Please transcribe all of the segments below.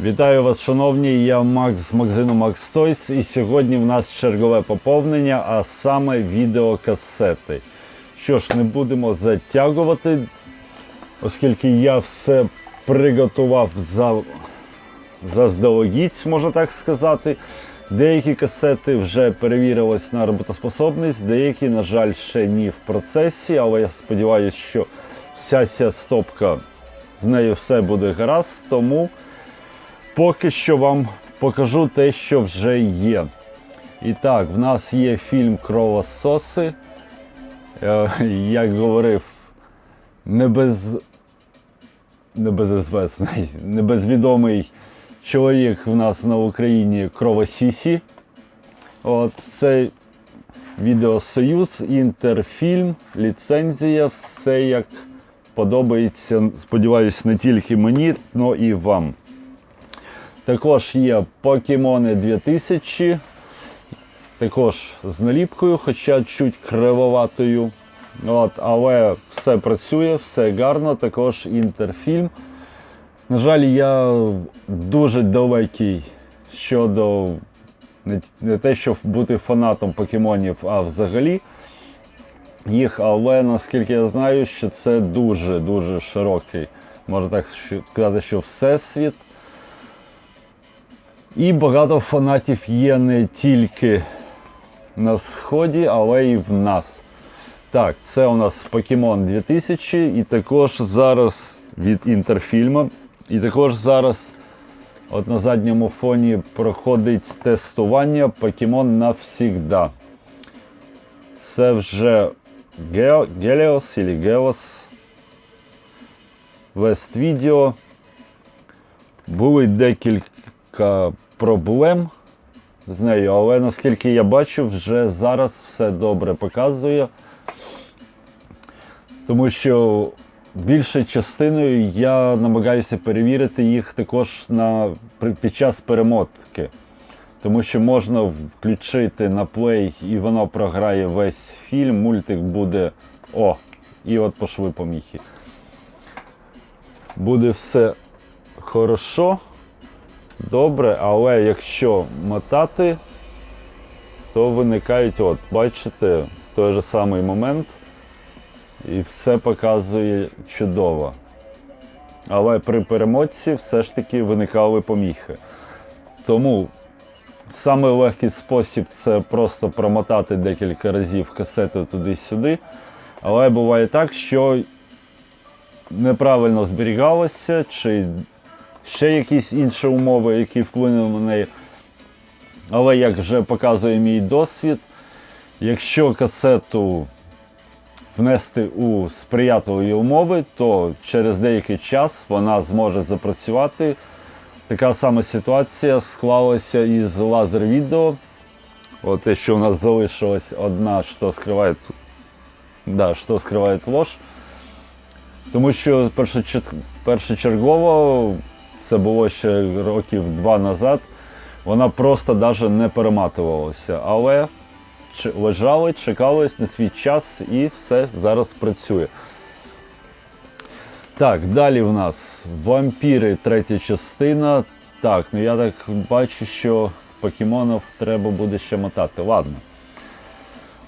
Вітаю вас, шановні! Я Макс з магазину Max Toys і сьогодні в нас чергове поповнення, а саме відеокасети. Що ж, не будемо затягувати, оскільки я все приготував за, заздалегідь, можна так сказати. Деякі касети вже перевірились на роботоспособність, деякі, на жаль, ще ні в процесі, але я сподіваюся, що вся ця стопка з нею все буде гаразд, тому поки що вам покажу те, що вже є. І так, в нас є фільм Кровососи. Е, Як говорив, не без небезізвісний, небезвідомий чоловік в нас на Україні Кровосісі. От це відеосоюз, інтерфільм, ліцензія, все як подобається, сподіваюсь, не тільки мені, але і вам. Також є Покемони 2000, також з наліпкою, хоча чуть кривоватою. От, але все працює, все гарно, також інтерфільм. На жаль, я дуже далекий щодо не, те, щоб бути фанатом покемонів, а взагалі їх, але наскільки я знаю, що це дуже-дуже широкий, можна так сказати, що всесвіт. І багато фанатів є не тільки на сході, але й в нас. Так, це у нас Pokemon 2000 і також зараз від інтерфільму. І також зараз от на задньому фоні проходить тестування Pokemon навсігда. Це вже Ге- Геліос або Геос. Вест відео. Були декілька проблем з нею, але наскільки я бачу, вже зараз все добре показує. Тому що більшою частиною я намагаюся перевірити їх також на, під час перемотки. Тому що можна включити на плей і воно програє весь фільм, мультик буде. О! І от пошли поміхи. Буде все хорошо, добре, але якщо мотати, то виникають, от, бачите, той же самий момент. І все показує чудово. Але при перемотці все ж таки виникали поміхи. Тому самий легкий спосіб це просто промотати декілька разів касету туди-сюди. Але буває так, що неправильно зберігалося, чи ще якісь інші умови, які вплинули на неї. Але як вже показує мій досвід, якщо касету внести у сприятливі умови, то через деякий час вона зможе запрацювати. Така сама ситуація склалася із лазер відео. От те, що у нас залишилась одна, що скриває, да, що скриває ложь. Тому що першочергово, це було ще років два назад, вона просто навіть не перематувалася. Але лежали, чекали на свій час і все зараз працює. Так, далі в нас вампіри, третя частина. Так, ну я так бачу, що покемонів треба буде ще мотати. Ладно.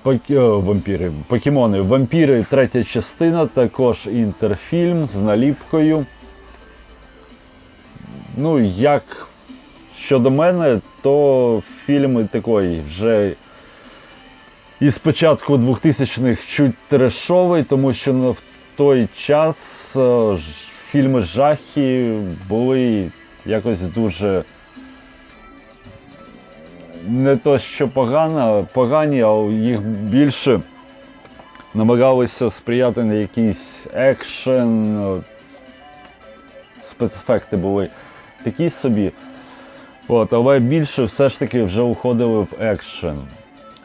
О, вампіри. Покемони. Вампіри, третя частина, також інтерфільм з наліпкою. Ну, як щодо мене, то фільми такої вже і спочатку 2000-х чуть трешовий, тому що в той час е, фільми жахи були якось дуже не то, що погано, погані, а їх більше намагалися сприяти на якийсь екшен, е, спецефекти були такі собі. От, але більше все ж таки вже уходили в екшен.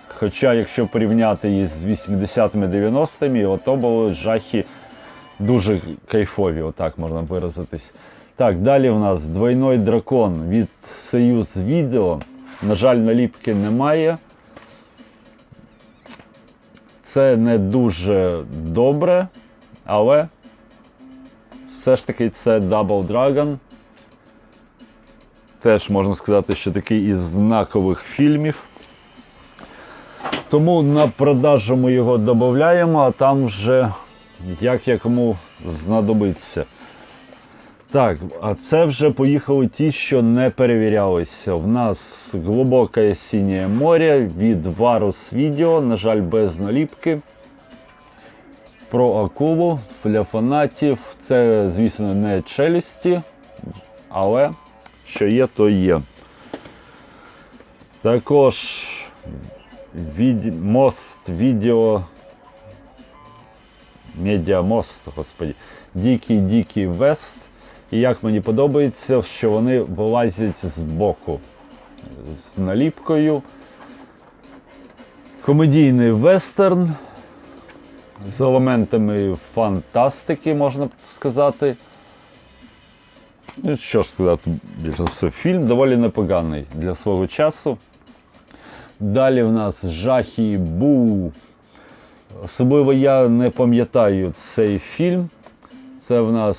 Хоча, якщо порівняти її з 80-ми 90-ми, ото були жахи дуже кайфові, отак можна виразитись. Так, далі в нас двойной дракон від Союз Відео. На жаль, наліпки немає. Це не дуже добре, але все ж таки це Double Dragon. Теж можна сказати, що такий із знакових фільмів. Тому на продажу ми його додаємо, а там вже як якому знадобиться. Так, а це вже поїхали ті, що не перевірялися. В нас глибоке синє море від Varus Video, на жаль, без наліпки. Про акулу для фанатів. Це, звісно, не челюсті, але що є, то є. Також від... мост відео. Медіамост, господі. Дикий Вест. І як мені подобається, що вони вилазять з боку з наліпкою. Комедійний вестерн з елементами фантастики, можна сказати. Ну, що ж сказати, більше все, фільм доволі непоганий для свого часу. Далі в нас жахі Бу. Особливо я не пам'ятаю цей фільм. Це в нас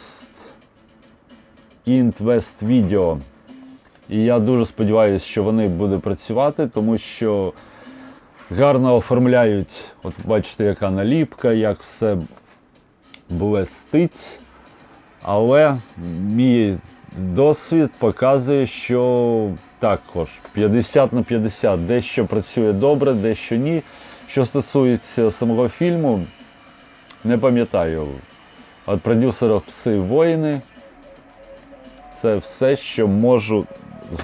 West Video. І я дуже сподіваюся, що вони будуть працювати, тому що гарно оформляють, от бачите, яка наліпка, як все блестить. Але мій досвід показує, що також 50 на 50, дещо працює добре, дещо ні. Що стосується самого фільму, не пам'ятаю. От продюсера Пси воїни. Це все, що можу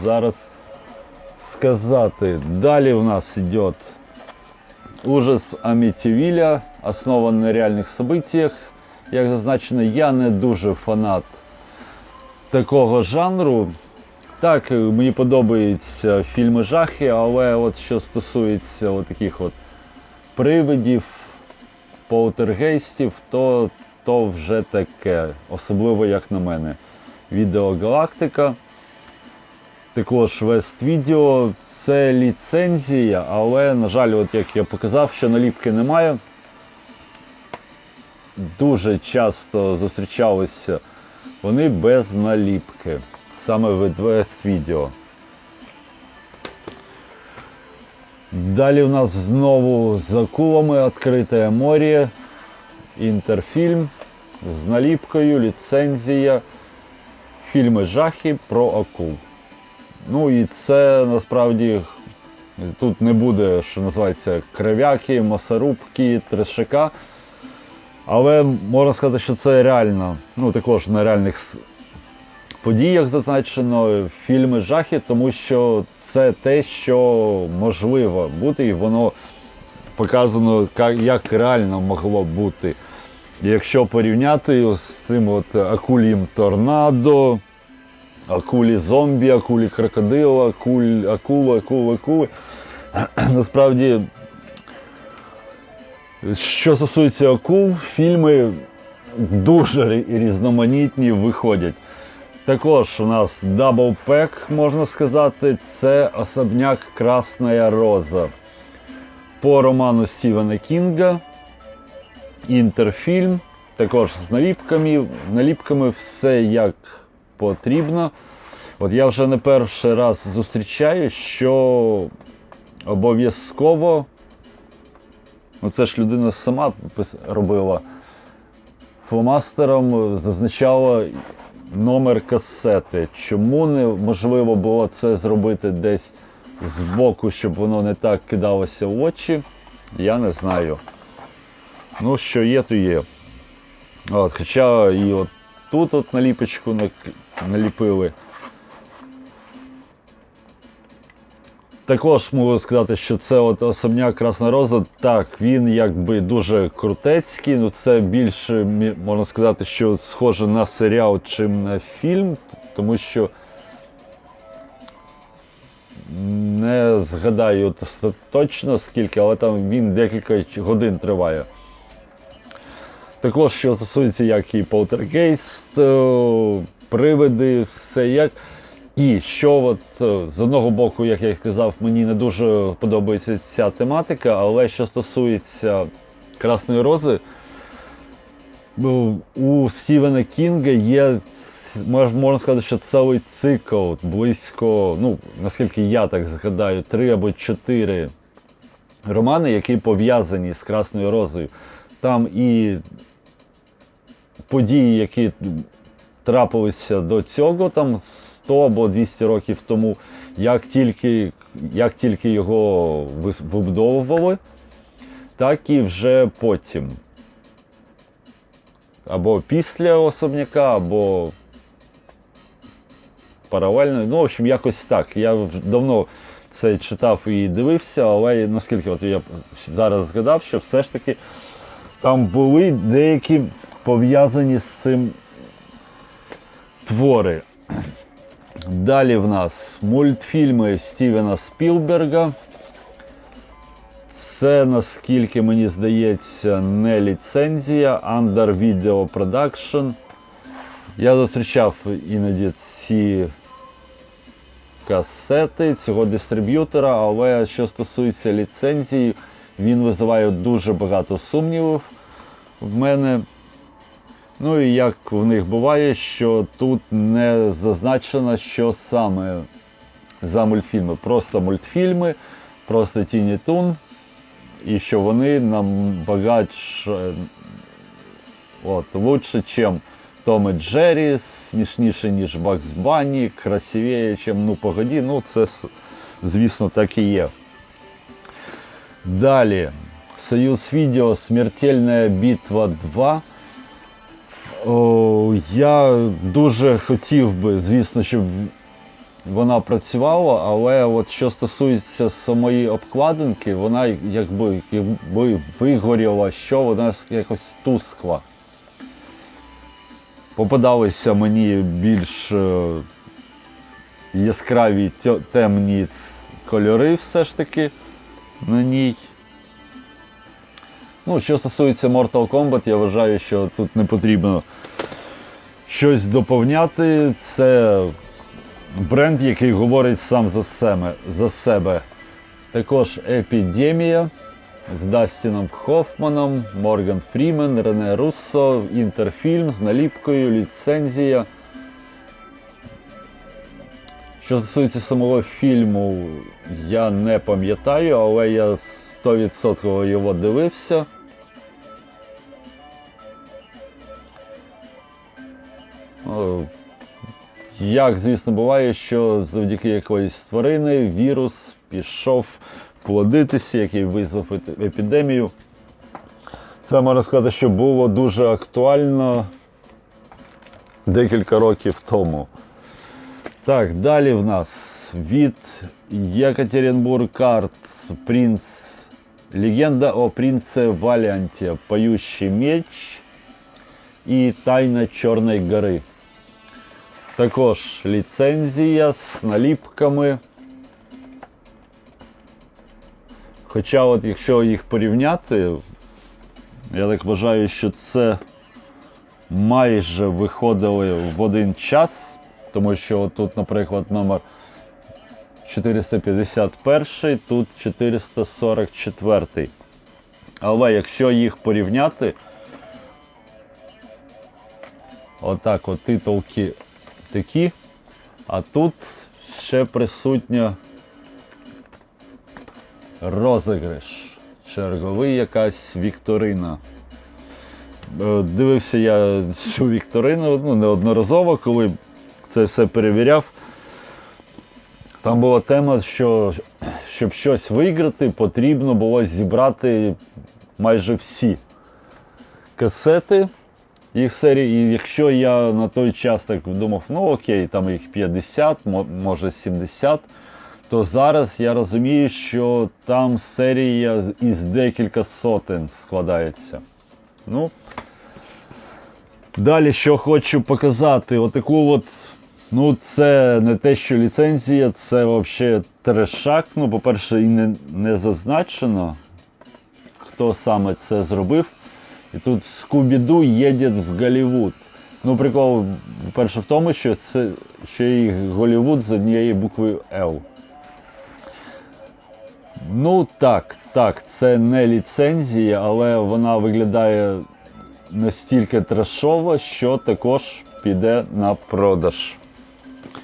зараз сказати. Далі у нас йде ужас Амітівіля, основан на реальних событиях. Як зазначено, я не дуже фанат такого жанру. Так, мені подобаються фільми жахи, але от що стосується от таких от привидів, полтергейстів, то, то вже таке, особливо як на мене. Відеогалактика. Також West Video. Це ліцензія, але, на жаль, от як я показав, що наліпки немає. Дуже часто зустрічалися вони без наліпки. Саме від West Video. Далі у нас знову з акулами відкрите море, інтерфільм з наліпкою, ліцензія, фільми жахи про акул. Ну і це насправді тут не буде, що називається, крив'яки, масорубки, трешака. Але можна сказати, що це реально, ну також на реальних подіях зазначено фільми жахи, тому що це те, що можливо бути, і воно показано, як реально могло бути. Якщо порівняти з цим от акулім торнадо, акулі зомбі, акулі крокодила, акуль, акули, акули, акули. Насправді, що стосується акул, фільми дуже різноманітні виходять. Також у нас Pack, можна сказати, це особняк Красна Роза. По роману Стівена Кінга. Інтерфільм. Також з наліпками. Наліпками все як потрібно. От я вже не перший раз зустрічаю, що обов'язково, ну це ж людина сама робила, фломастером зазначала номер касети. Чому неможливо було це зробити десь збоку, щоб воно не так кидалося в очі, я не знаю. Ну, що є, то є. От, хоча і от тут от наліпочку наліпили. Також можу сказати, що це от особняк Красна Роза. Так, він якби дуже крутецький, ну це більше можна сказати, що схоже на серіал, чим на фільм, тому що не згадаю точно скільки, але там він декілька годин триває. Також, що стосується як і полтергейст, привиди, все як. І що от е, з одного боку, як я казав, мені не дуже подобається ця тематика, але що стосується Красної Рози, ну, у Стівена Кінга є можна сказати, що цілий цикл близько, ну, наскільки я так згадаю, три або чотири романи, які пов'язані з Красною Розою. Там і події, які трапилися до цього, там 100 або 200 років тому, як тільки, як тільки його вибудовували, так і вже потім. Або після особняка, або паралельно. Ну, в общем, якось так. Я давно це читав і дивився, але наскільки от я зараз згадав, що все ж таки там були деякі пов'язані з цим твори. Далі в нас мультфільми Стівена Спілберга. Це, наскільки мені здається, не ліцензія, Under Video Production. Я зустрічав іноді ці касети цього дистриб'ютора, але що стосується ліцензії, він визиває дуже багато сумнівів в мене. Ну і як в них буває, що тут не зазначено, що саме за мультфільми. Просто мультфільми, просто Тіні Тун, і що вони набагатше от, лучше, чим Том і Джері, смішніше, ніж Бакс Банні, красивіше, чим Ну погоді. Ну, це, звісно, так і є. Далі. Союз Відео Смертельна битва 2. О, я дуже хотів би, звісно, щоб вона працювала, але от що стосується самої обкладинки, вона якби, якби вигоріла, що вона якось тускла. Попадалися мені більш е, яскраві темні кольори все ж таки на ній. Ну, що стосується Mortal Kombat, я вважаю, що тут не потрібно щось доповняти. Це бренд, який говорить сам за себе. За себе. Також Епідемія з Дастіном Хофманом, Морган Фрімен, Рене Руссо, Інтерфільм з наліпкою, ліцензія. Що стосується самого фільму, я не пам'ятаю, але я 100% його дивився. Як, звісно, буває, що завдяки якоїсь тварини вірус пішов плодитися, який визвав епідемію. Це можна сказати, що було дуже актуально декілька років тому. Так, далі в нас від Екатеринбург Карт Принц Легенда о принце Валіанті, Поющий меч і Тайна Чорної гори. Також ліцензія з наліпками. Хоча, от якщо їх порівняти, я так вважаю, що це майже виходили в один час, тому що тут, наприклад, номер 451, тут 444. Але якщо їх порівняти, отак от титулки такі, а тут ще присутня розіграш. Черговий якась вікторина. Е, Дивився я цю вікторину ну, неодноразово, коли це все перевіряв. Там була тема, що щоб щось виграти, потрібно було зібрати майже всі касети їх серії. І якщо я на той час так думав, ну окей, там їх 50, може 70, то зараз я розумію, що там серія із декілька сотень складається. Ну, Далі, що хочу показати, отаку от, ну це не те, що ліцензія, це взагалі трешак. Ну, по-перше, і не, не зазначено, хто саме це зробив. І тут Скубіду їде в Голлівуд. Ну, прикол, по-перше, в тому, що це ще і Голлівуд з однією буквою Л. Ну так, так, це не ліцензія, але вона виглядає настільки трешово, що також піде на продаж.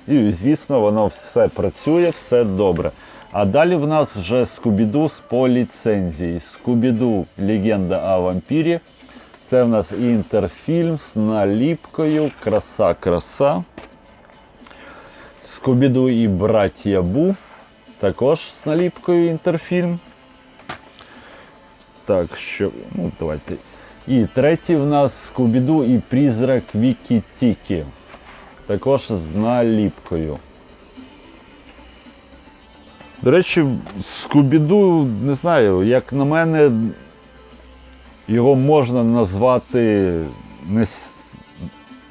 І, звісно, воно все працює, все добре. А далі в нас вже Скубіду по ліцензії. Скубіду Легенда о вампірі. Це в нас інтерфільм з наліпкою. Краса, краса. Скубіду і Браття Бу. Також з наліпкою інтерфільм. Так, що. Ну, давайте. І третій в нас Скубіду і Призрак Вікі Тікі. Також з наліпкою. До речі, Скубіду, не знаю, як на мене, його можна назвати не,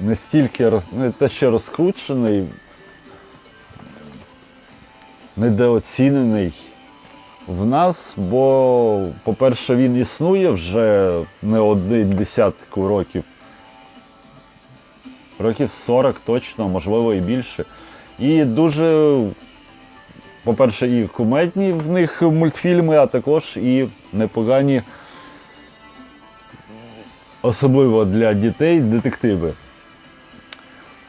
не стільки не те, що розкручений, недооцінений в нас, бо, по-перше, він існує вже не один десятку років. Років 40 точно, можливо і більше. І дуже, по-перше, і кумедні в них мультфільми, а також і непогані, особливо для дітей, детективи.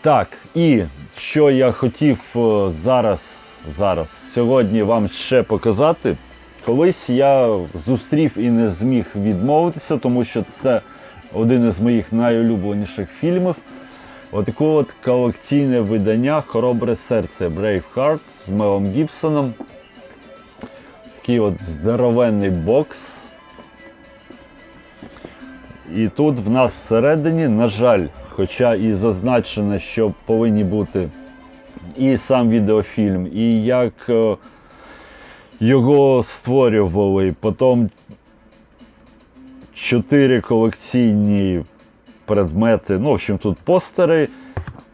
Так, і що я хотів е, зараз, зараз, сьогодні вам ще показати. Колись я зустрів і не зміг відмовитися, тому що це один із моїх найулюбленіших фільмів. Отаке от колекційне видання Хоробре серце Braveheart з Мелом Гібсоном. Такий от здоровенний бокс. І тут в нас всередині, на жаль, хоча і зазначено, що повинні бути і сам відеофільм, і як е, його створювали, потім чотири колекційні предмети. Ну, в общем, тут постери.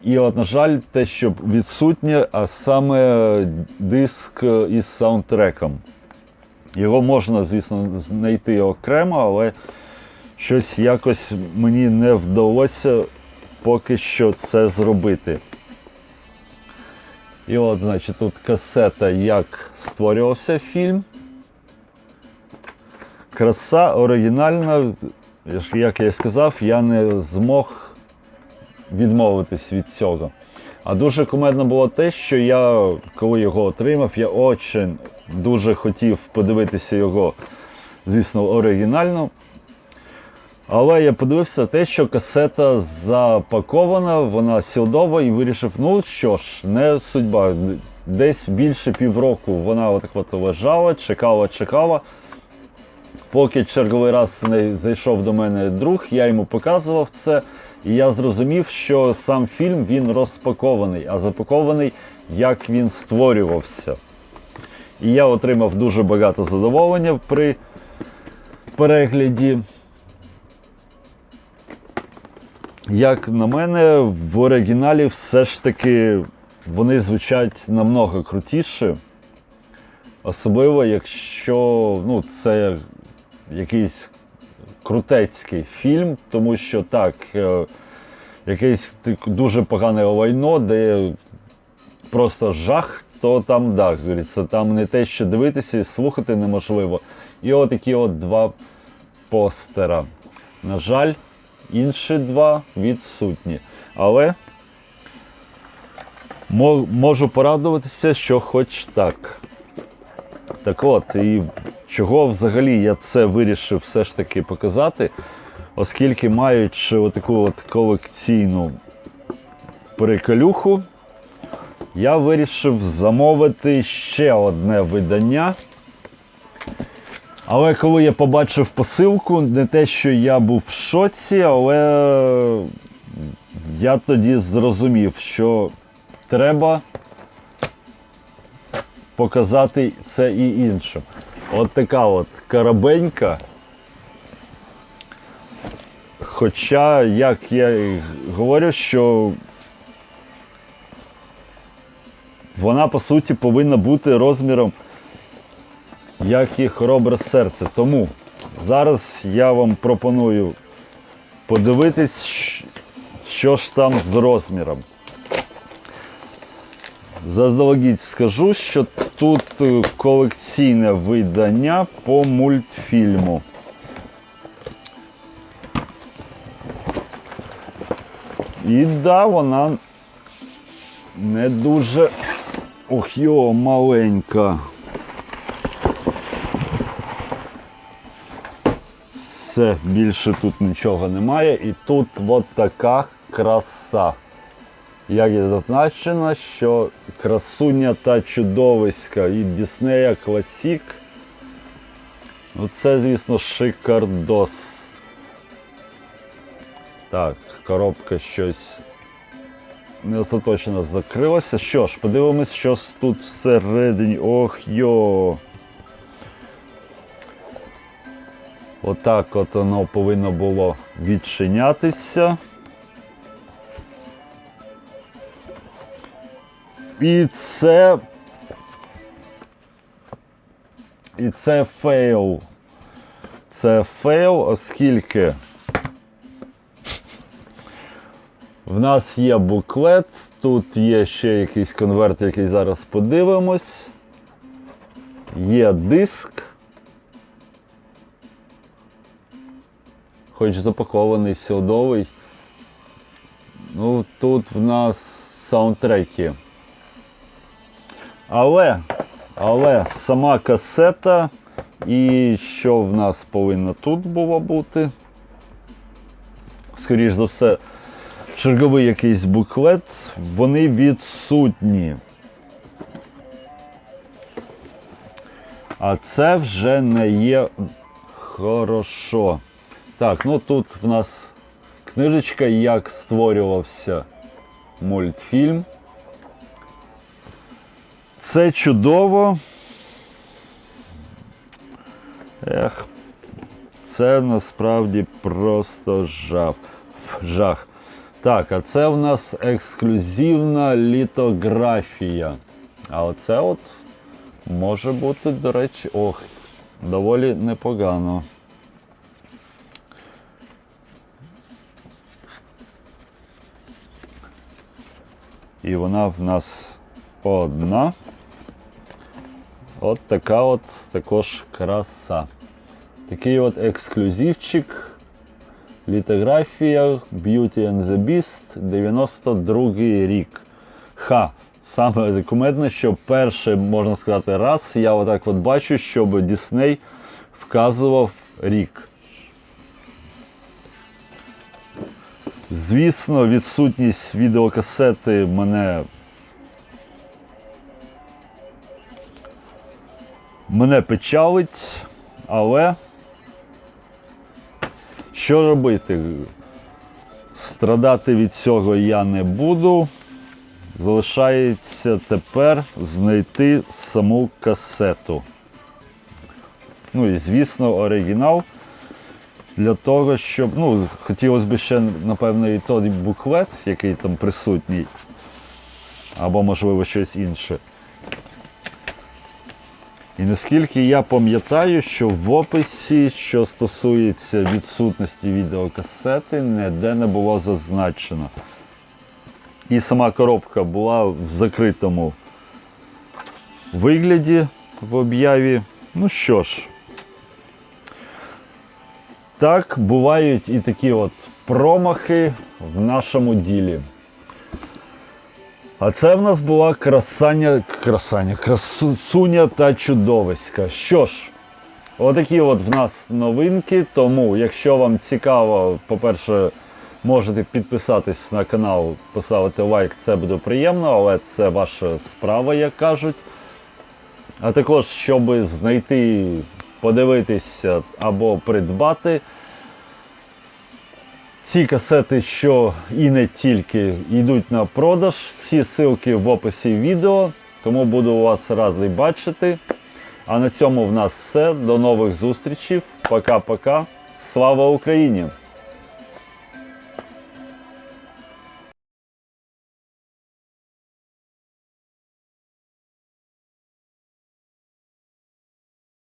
І от, на жаль, те, що відсутнє, а саме диск із саундтреком. Його можна, звісно, знайти окремо, але щось якось мені не вдалося поки що це зробити. І от, значить, тут касета, як створювався фільм. Краса оригінальна, як я і сказав, я не змог відмовитись від цього. А дуже кумедно було те, що я, коли його отримав, я дуже хотів подивитися його, звісно, оригінально. Але я подивився те, що касета запакована, вона сілдова і вирішив, ну що ж, не судьба. Десь більше півроку вона отак от лежала, чекала, чекала. Поки черговий раз зайшов до мене друг, я йому показував це, і я зрозумів, що сам фільм він розпакований, а запакований, як він створювався. І я отримав дуже багато задоволення при перегляді. Як на мене, в оригіналі все ж таки вони звучать намного крутіше. Особливо, якщо ну, це якийсь крутецький фільм, тому що так, е, якесь дуже погане лайно, де просто жах, то там так, говориться, там не те, що дивитися і слухати неможливо. І отакі от два постера. На жаль, інші два відсутні. Але можу порадуватися, що хоч так. Так от, і чого взагалі я це вирішив все ж таки показати, оскільки маючи отаку от колекційну приколюху, я вирішив замовити ще одне видання. Але коли я побачив посилку, не те, що я був в шоці, але я тоді зрозумів, що треба показати це і іншим. От така от карабенька. Хоча, як я говорю, що вона по суті повинна бути розміром, як і хоробре серце. Тому зараз я вам пропоную подивитись, що ж там з розміром. Заздалегідь скажу, що тут е, колекційне видання по мультфільму. І да, вона не дуже. Ох йо, маленька. Все, більше тут нічого немає. І тут от така краса. Як і зазначено, що красуня та чудовиська від Діснея Класік. Це, звісно, шикардос. Так, коробка щось не остаточно закрилася. Що ж, подивимось, що тут всередині. Ох йо. Отак от воно повинно було відчинятися. І це. І це фейл. Це фейл, оскільки в нас є буклет, тут є ще якийсь конверт, який зараз подивимось. Є диск. Хоч запакований сілдовий. Ну, тут в нас саундтреки. Але, але сама касета і що в нас повинно тут було бути? Скоріш за все, черговий якийсь буклет, вони відсутні. А це вже не є хорошо. Так, ну тут в нас книжечка, як створювався мультфільм. Це чудово. Ех, це насправді просто жах. жах. Так, а це в нас ексклюзивна літографія. А оце от може бути, до речі, ох, доволі непогано. І вона в нас одна. От така от також краса. Такий от ексклюзивчик. Літографія Beauty and the Beast 92 рік. Ха! Саме кумедне, що перший, можна сказати, раз я отак от бачу, щоб Дісней вказував рік. Звісно, відсутність відеокасети мене. Мене печалить, але що робити? Страдати від цього я не буду. Залишається тепер знайти саму касету. Ну і звісно, оригінал. Для того, щоб. Ну, хотілося б ще, напевно, і той буклет, який там присутній, або, можливо, щось інше. І наскільки я пам'ятаю, що в описі, що стосується відсутності відеокасети, ніде не було зазначено. І сама коробка була в закритому вигляді в об'яві. Ну що ж, так, бувають і такі от промахи в нашому ділі. А це в нас була красаня, красаня, красуня та чудовиська. Що ж, отакі от в нас новинки. Тому, якщо вам цікаво, по-перше, можете підписатись на канал, поставити лайк, це буде приємно, але це ваша справа, як кажуть. А також, щоб знайти, подивитися або придбати ці касети, що і не тільки йдуть на продаж, всі ссылки в описі відео, тому буду вас радий бачити. А на цьому в нас все. До нових зустрічей. Пока-пока. Слава Україні!